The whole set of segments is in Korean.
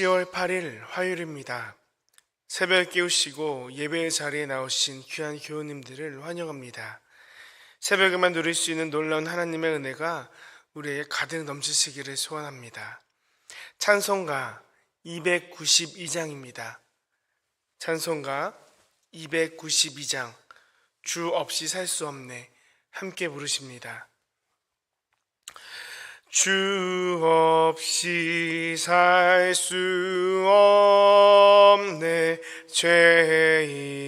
10월 8일 화요일입니다. 새벽 깨우시고 예배 자리에 나오신 귀한 교우님들을 환영합니다. 새벽에만 누릴 수 있는 놀라운 하나님의 은혜가 우리에게 가득 넘치시기를 소원합니다. 찬송가 292장입니다. 찬송가 292장 주 없이 살 수 없네 함께 부르십니다. 주 없이 살 수 없네. 죄인의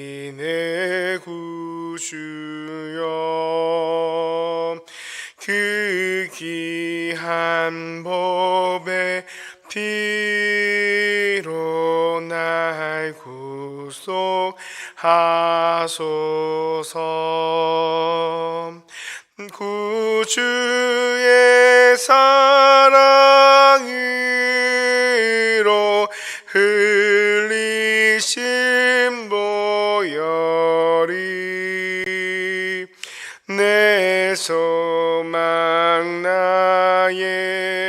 구주여. 그 귀한 법의 피로 날 구속하소서 구주의 사랑으로 흘리신 보혈이 내 소망 나의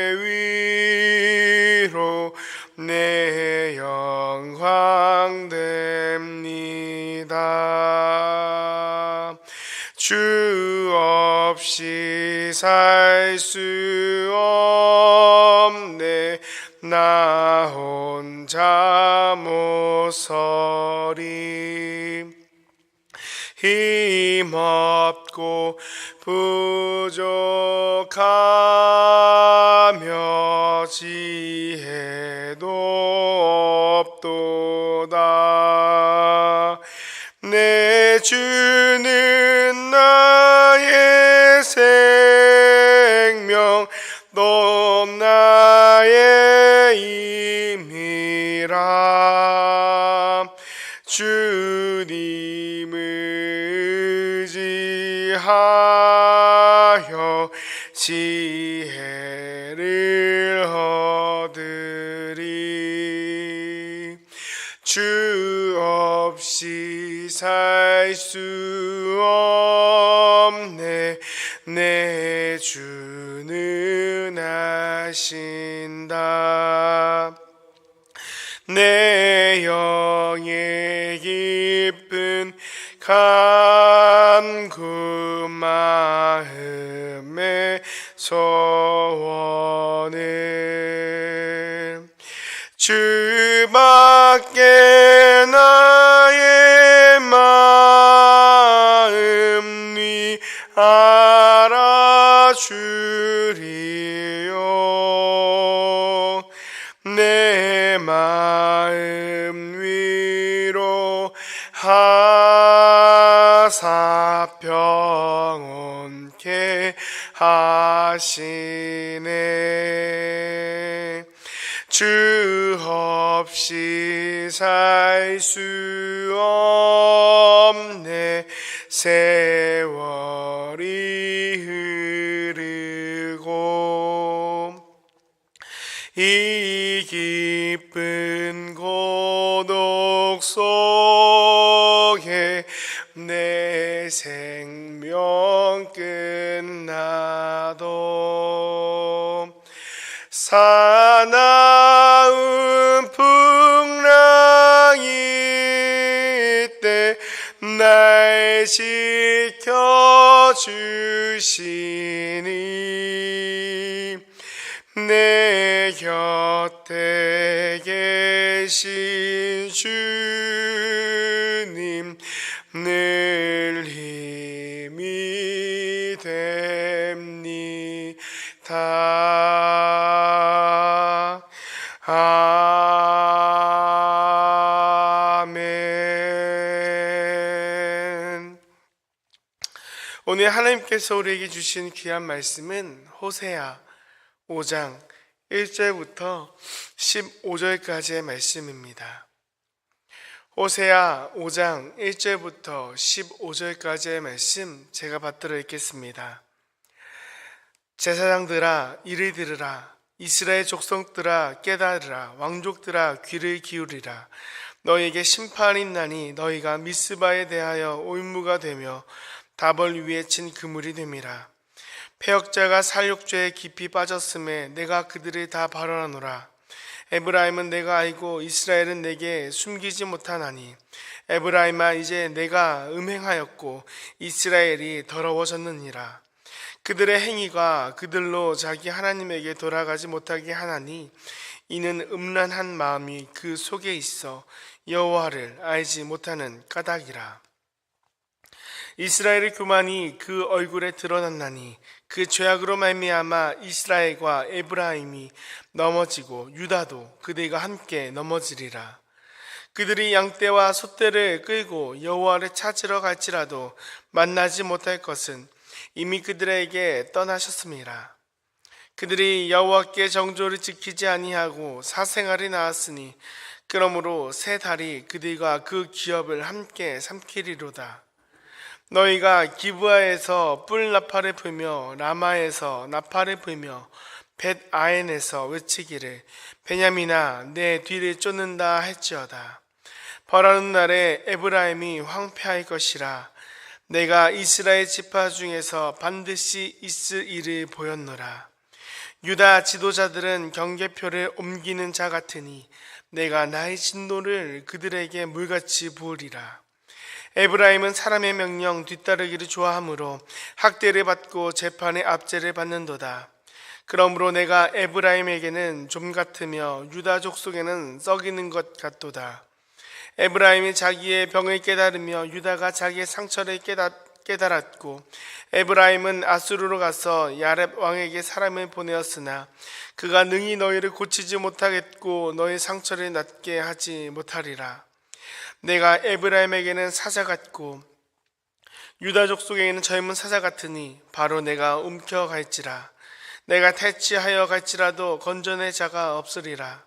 없이 살 수 없네. 나 혼자 못 서리 힘없고 부족하며 지혜도 없도다. 내 주 또 나의 힘이라. 주님을 의지하여 지혜를 얻으리. 주 없이 살 수 없네. 내 주는 아신다. 내 영의 깊은 간구 마음의 소원을 주밖에 나의 마음이 알아 하시네. 주 없이 살 수 없 지켜 주시니 내 곁에 계신 오늘 하나님께서 우리에게 주신 귀한 말씀은 호세아 5장 1절부터 15절까지의 말씀입니다. 호세아 5장 1절부터 15절까지의 말씀 제가 받들어 읽겠습니다. 제사장들아 이를 들으라 이스라엘 족속들아 깨달으라 왕족들아 귀를 기울이라 너에게 심판이 나니 너희가 미스바에 대하여 올무가 되며 다벌 위에 친 그물이 됨이라. 폐역자가 살육죄에 깊이 빠졌음에 내가 그들을 다 발언하노라. 에브라임은 내가 알고 이스라엘은 내게 숨기지 못하나니. 에브라임아 이제 내가 음행하였고 이스라엘이 더러워졌느니라. 그들의 행위가 그들로 자기 하나님에게 돌아가지 못하게 하나니 이는 음란한 마음이 그 속에 있어 여호와를 알지 못하는 까닭이라 이스라엘의 교만이 그 얼굴에 드러났나니 그 죄악으로 말미암아 이스라엘과 에브라임이 넘어지고 유다도 그들과 함께 넘어지리라. 그들이 양떼와 소떼를 끌고 여호와를 찾으러 갈지라도 만나지 못할 것은 이미 그들에게 떠나셨음이라. 그들이 여호와께 정조를 지키지 아니하고 사생활이 나왔으니 그러므로 새 달이 그들과 그 기업을 함께 삼키리로다 너희가 기브아에서 뿔 나팔을 불며 라마에서 나팔을 불며 벳 아엔에서 외치기를 베냐민아 내 뒤를 쫓는다 할지어다. 벌하는 날에 에브라임이 황폐할 것이라. 내가 이스라엘 지파 중에서 반드시 있을 일을 보였노라. 유다 지도자들은 경계표를 옮기는 자 같으니 내가 나의 진노를 그들에게 물같이 부으리라 에브라임은 사람의 명령 뒤따르기를 좋아하므로 학대를 받고 재판의 압제를 받는도다. 그러므로 내가 에브라임에게는 좀 같으며 유다 족 속에는 썩이는 것 같도다. 에브라임이 자기의 병을 깨달으며 유다가 자기의 상처를 깨달았고 에브라임은 아수르로 가서 야렙 왕에게 사람을 보내었으나 그가 능히 너희를 고치지 못하겠고 너희 상처를 낫게 하지 못하리라. 내가 에브라임에게는 사자 같고 유다족 속에는 젊은 사자 같으니 바로 내가 움켜갈지라. 내가 퇴치하여 갈지라도 건져낼 자가 없으리라.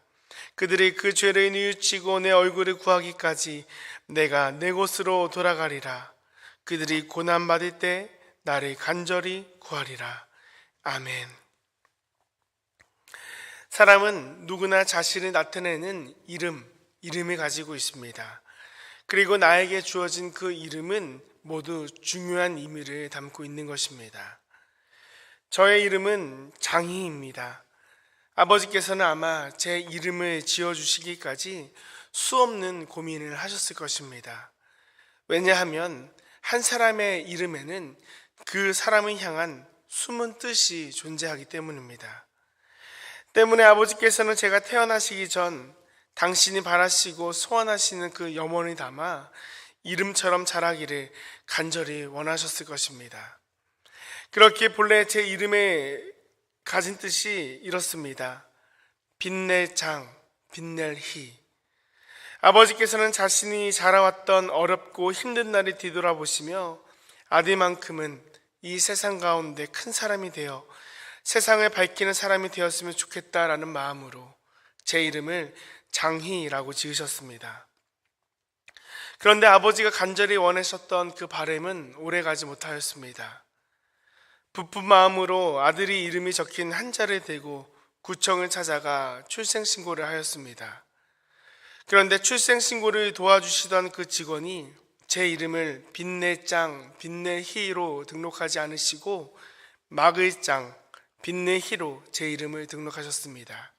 그들이 그 죄를 뉘우치고 내 얼굴을 구하기까지 내가 내 곳으로 돌아가리라. 그들이 고난 받을 때 나를 간절히 구하리라. 아멘. 사람은 누구나 자신을 나타내는 이름, 이름을 가지고 있습니다. 그리고 나에게 주어진 그 이름은 모두 중요한 의미를 담고 있는 것입니다. 저의 이름은 장희입니다. 아버지께서는 아마 제 이름을 지어주시기까지 수없는 고민을 하셨을 것입니다. 왜냐하면 한 사람의 이름에는 그 사람을 향한 숨은 뜻이 존재하기 때문입니다. 때문에 아버지께서는 제가 태어나시기 전 당신이 바라시고 소원하시는 그 염원을 담아 이름처럼 자라기를 간절히 원하셨을 것입니다. 그렇게 본래 제 이름에 가진 뜻이 이렇습니다. 빛낼 장, 빛낼 희. 아버지께서는 자신이 자라왔던 어렵고 힘든 날을 뒤돌아보시며 아들만큼은 이 세상 가운데 큰 사람이 되어 세상을 밝히는 사람이 되었으면 좋겠다라는 마음으로 제 이름을 장희라고 지으셨습니다. 그런데 아버지가 간절히 원하셨던 그 바램은 오래가지 못하였습니다. 부푼 마음으로 아들이 이름이 적힌 한자를 대고 구청을 찾아가 출생신고를 하였습니다. 그런데 출생신고를 도와주시던 그 직원이 제 이름을 빛내짱, 빛내희로 등록하지 않으시고 막을짱, 빛내희로 제 이름을 등록하셨습니다.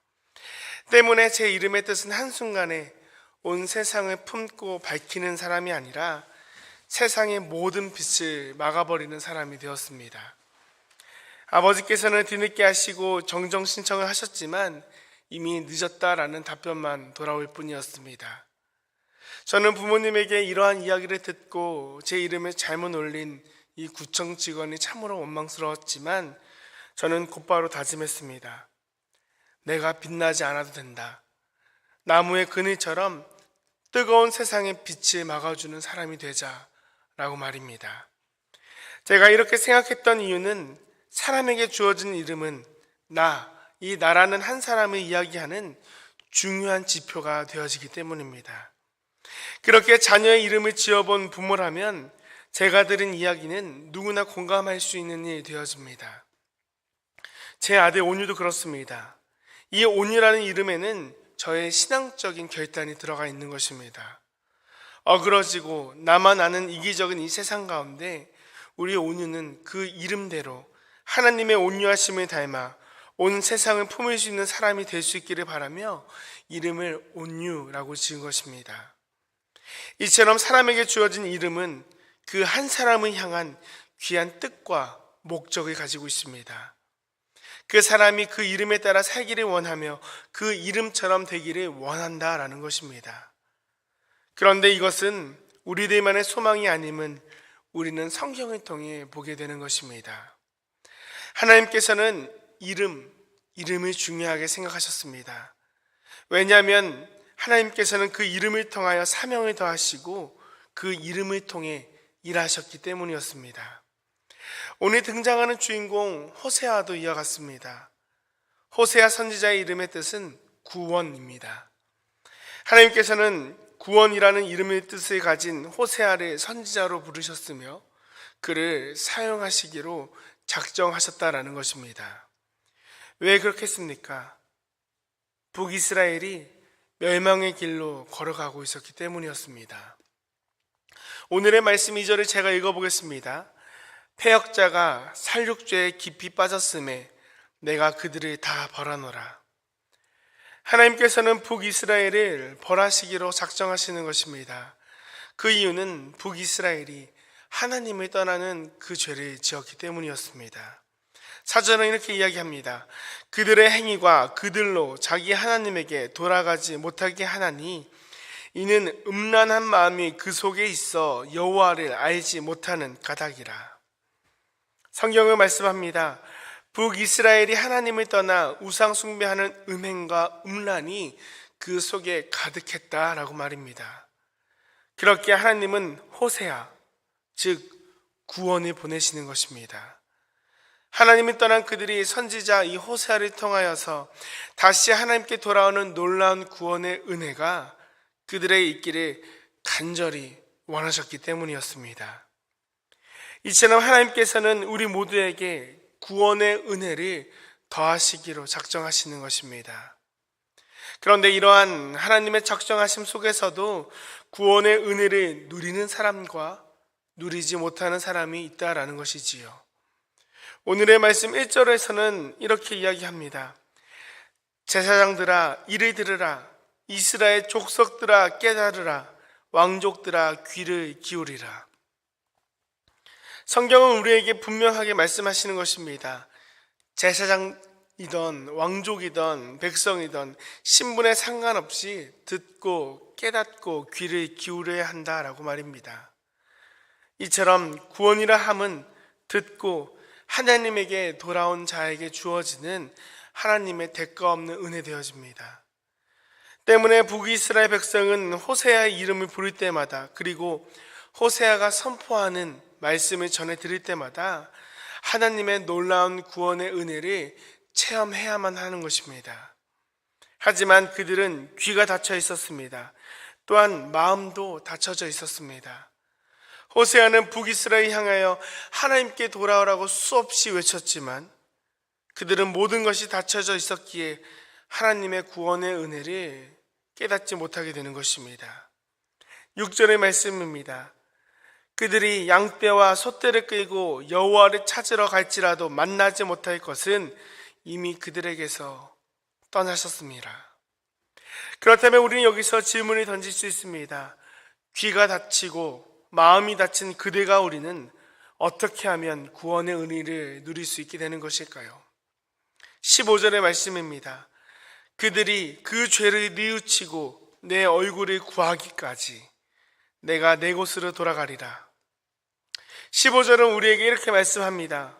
때문에 제 이름의 뜻은 한순간에 온 세상을 품고 밝히는 사람이 아니라 세상의 모든 빛을 막아버리는 사람이 되었습니다. 아버지께서는 뒤늦게 하시고 정정 신청을 하셨지만 이미 늦었다라는 답변만 돌아올 뿐이었습니다. 저는 부모님에게 이러한 이야기를 듣고 제 이름을 잘못 올린 이 구청 직원이 참으로 원망스러웠지만 저는 곧바로 다짐했습니다. 내가 빛나지 않아도 된다. 나무의 그늘처럼 뜨거운 세상의 빛을 막아주는 사람이 되자 라고 말입니다. 제가 이렇게 생각했던 이유는 사람에게 주어진 이름은 나, 이 나라는 한 사람을 이야기하는 중요한 지표가 되어지기 때문입니다. 그렇게 자녀의 이름을 지어본 부모라면 제가 들은 이야기는 누구나 공감할 수 있는 일이 되어집니다. 제 아들 온유도 그렇습니다. 이 온유라는 이름에는 저의 신앙적인 결단이 들어가 있는 것입니다. 어그러지고 나만 아는 이기적인 이 세상 가운데 우리 온유는 그 이름대로 하나님의 온유하심을 닮아 온 세상을 품을 수 있는 사람이 될 수 있기를 바라며 이름을 온유라고 지은 것입니다. 이처럼 사람에게 주어진 이름은 그 한 사람을 향한 귀한 뜻과 목적을 가지고 있습니다. 그 사람이 그 이름에 따라 살기를 원하며 그 이름처럼 되기를 원한다라는 것입니다. 그런데 이것은 우리들만의 소망이 아님은 우리는 성경을 통해 보게 되는 것입니다. 하나님께서는 이름, 이름을 중요하게 생각하셨습니다. 왜냐하면 하나님께서는 그 이름을 통하여 사명을 더하시고 그 이름을 통해 일하셨기 때문이었습니다. 오늘 등장하는 주인공 호세아도 이와 같습니다. 호세아 선지자의 이름의 뜻은 구원입니다. 하나님께서는 구원이라는 이름의 뜻을 가진 호세아를 선지자로 부르셨으며 그를 사용하시기로 작정하셨다라는 것입니다. 왜 그렇겠습니까? 북이스라엘이 멸망의 길로 걸어가고 있었기 때문이었습니다. 오늘의 말씀 2절을 제가 읽어보겠습니다. 폐역자가 살육죄에 깊이 빠졌음에 내가 그들을 다 벌하노라. 하나님께서는 북이스라엘을 벌하시기로 작정하시는 것입니다. 그 이유는 북이스라엘이 하나님을 떠나는 그 죄를 지었기 때문이었습니다. 사전은 이렇게 이야기합니다. 그들의 행위가 그들로 자기 하나님에게 돌아가지 못하게 하나니 이는 음란한 마음이 그 속에 있어 여호와를 알지 못하는 까닭이라. 성경을 말씀합니다. 북이스라엘이 하나님을 떠나 우상 숭배하는 음행과 음란이 그 속에 가득했다라고 말입니다. 그렇게 하나님은 호세아, 즉 구원을 보내시는 것입니다. 하나님이 떠난 그들이 선지자 이 호세아를 통하여서 다시 하나님께 돌아오는 놀라운 구원의 은혜가 그들의 있기를 간절히 원하셨기 때문이었습니다. 이처럼 하나님께서는 우리 모두에게 구원의 은혜를 더하시기로 작정하시는 것입니다. 그런데 이러한 하나님의 작정하심 속에서도 구원의 은혜를 누리는 사람과 누리지 못하는 사람이 있다라는 것이지요. 오늘의 말씀 1절에서는 이렇게 이야기합니다. 제사장들아 이를 들으라 이스라엘 족속들아 깨달으라 왕족들아 귀를 기울이라 성경은 우리에게 분명하게 말씀하시는 것입니다. 제사장이던 왕족이던 백성이던 신분에 상관없이 듣고 깨닫고 귀를 기울여야 한다라고 말입니다. 이처럼 구원이라 함은 듣고 하나님에게 돌아온 자에게 주어지는 하나님의 대가 없는 은혜 되어집니다. 때문에 북이스라엘 백성은 호세아의 이름을 부를 때마다 그리고 호세아가 선포하는 말씀을 전해 드릴 때마다 하나님의 놀라운 구원의 은혜를 체험해야만 하는 것입니다. 하지만 그들은 귀가 닫혀 있었습니다. 또한 마음도 닫혀져 있었습니다. 호세아는 북이스라엘 향하여 하나님께 돌아오라고 수없이 외쳤지만 그들은 모든 것이 닫혀져 있었기에 하나님의 구원의 은혜를 깨닫지 못하게 되는 것입니다. 6절의 말씀입니다. 그들이 양떼와 소떼를 끌고 여호와를 찾으러 갈지라도 만나지 못할 것은 이미 그들에게서 떠나셨습니다. 그렇다면 우리는 여기서 질문을 던질 수 있습니다. 귀가 닫히고 마음이 닫힌 그대가 우리는 어떻게 하면 구원의 은혜를 누릴 수 있게 되는 것일까요? 15절의 말씀입니다. 그들이 그 죄를 뉘우치고 내 얼굴을 구하기까지 내가 내 곳으로 돌아가리라. 15절은 우리에게 이렇게 말씀합니다.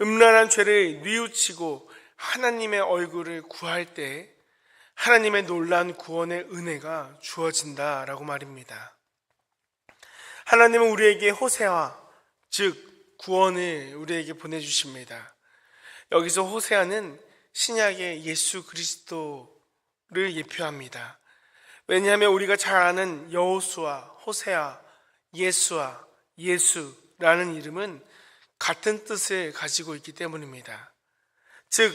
음란한 죄를 뉘우치고 하나님의 얼굴을 구할 때 하나님의 놀란 구원의 은혜가 주어진다라고 말입니다. 하나님은 우리에게 호세아, 즉 구원을 우리에게 보내 주십니다. 여기서 호세아는 신약의 예수 그리스도를 예표합니다. 왜냐하면 우리가 잘 아는 여호수아, 호세아, 예수아, 예수 라는 이름은 같은 뜻을 가지고 있기 때문입니다. 즉,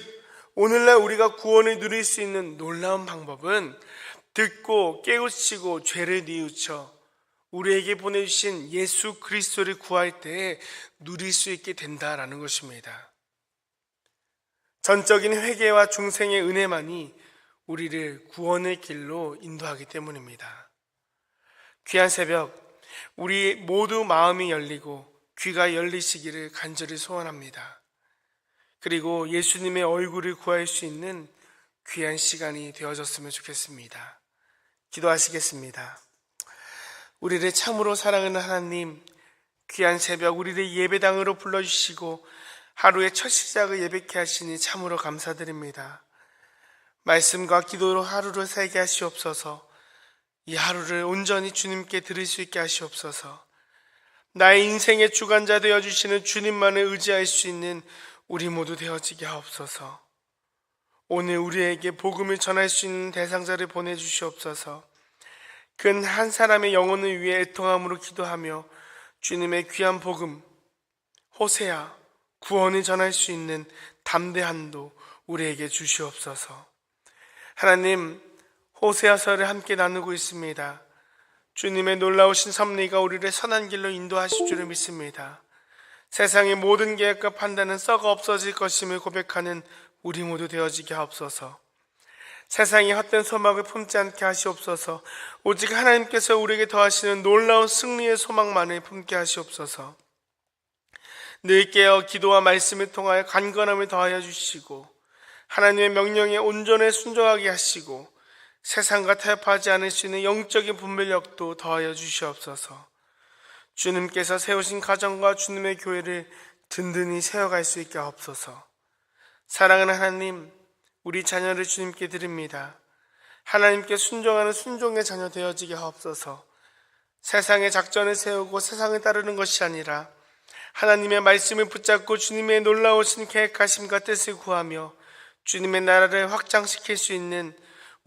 오늘날 우리가 구원을 누릴 수 있는 놀라운 방법은 듣고 깨우치고 죄를 뉘우쳐 우리에게 보내주신 예수 그리스도를 구할 때 누릴 수 있게 된다라는 것입니다. 전적인 회개와 중생의 은혜만이 우리를 구원의 길로 인도하기 때문입니다. 귀한 새벽, 우리 모두 마음이 열리고 귀가 열리시기를 간절히 소원합니다. 그리고 예수님의 얼굴을 구할 수 있는 귀한 시간이 되어졌으면 좋겠습니다. 기도하시겠습니다. 우리를 참으로 사랑하는 하나님, 귀한 새벽 우리를 예배당으로 불러주시고 하루의 첫 시작을 예배케 하시니 참으로 감사드립니다. 말씀과 기도로 하루를 살게 하시옵소서. 이 하루를 온전히 주님께 드릴 수 있게 하시옵소서. 나의 인생의 주관자 되어 주시는 주님만을 의지할 수 있는 우리 모두 되어지게 하옵소서. 오늘 우리에게 복음을 전할 수 있는 대상자를 보내 주시옵소서. 근 한 사람의 영혼을 위해 애통함으로 기도하며 주님의 귀한 복음, 호세아, 구원을 전할 수 있는 담대함도 우리에게 주시옵소서. 하나님, 호세아서를 함께 나누고 있습니다. 주님의 놀라우신 섭리가 우리를 선한 길로 인도하실 줄을 믿습니다. 세상의 모든 계획과 판단은 썩어 없어질 것임을 고백하는 우리 모두 되어지게 하옵소서. 세상이 헛된 소망을 품지 않게 하시옵소서. 오직 하나님께서 우리에게 더하시는 놀라운 승리의 소망만을 품게 하시옵소서. 늘 깨어 기도와 말씀을 통하여 간건함을 더하여 주시고 하나님의 명령에 온전히 순종하게 하시고 세상과 타협하지 않을 수 있는 영적인 분별력도 더하여 주시옵소서. 주님께서 세우신 가정과 주님의 교회를 든든히 세워갈 수 있게 하옵소서. 사랑하는 하나님, 우리 자녀를 주님께 드립니다. 하나님께 순종하는 순종의 자녀 되어지게 하옵소서. 세상의 작전을 세우고 세상을 따르는 것이 아니라 하나님의 말씀을 붙잡고 주님의 놀라우신 계획하심과 뜻을 구하며 주님의 나라를 확장시킬 수 있는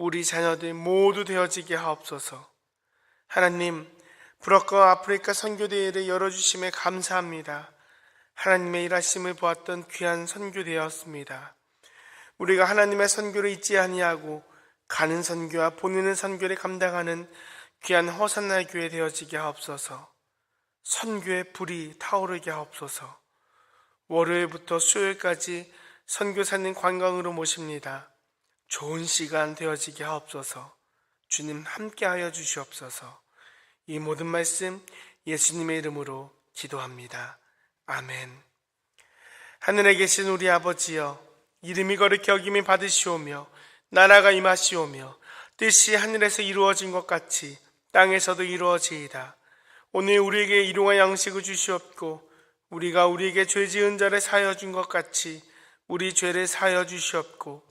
우리 자녀들 모두 되어지게 하옵소서. 하나님, 브로커 아프리카 선교대회를 열어주심에 감사합니다. 하나님의 일하심을 보았던 귀한 선교대였습니다. 우리가 하나님의 선교를 잊지 아니하고 가는 선교와 보내는 선교를 감당하는 귀한 허산나 교회 되어지게 하옵소서. 선교의 불이 타오르게 하옵소서. 월요일부터 수요일까지 선교사님 관광으로 모십니다. 좋은 시간 되어지게 하옵소서. 주님 함께하여 주시옵소서. 이 모든 말씀 예수님의 이름으로 기도합니다. 아멘. 하늘에 계신 우리 아버지여, 이름이 거룩히 여김이 받으시오며, 나라가 임하시오며, 뜻이 하늘에서 이루어진 것 같이 땅에서도 이루어지이다. 오늘 우리에게 일용할 양식을 주시옵고, 우리가 우리에게 죄 지은 자를 사여 준 것 같이 우리 죄를 사여 주시옵고,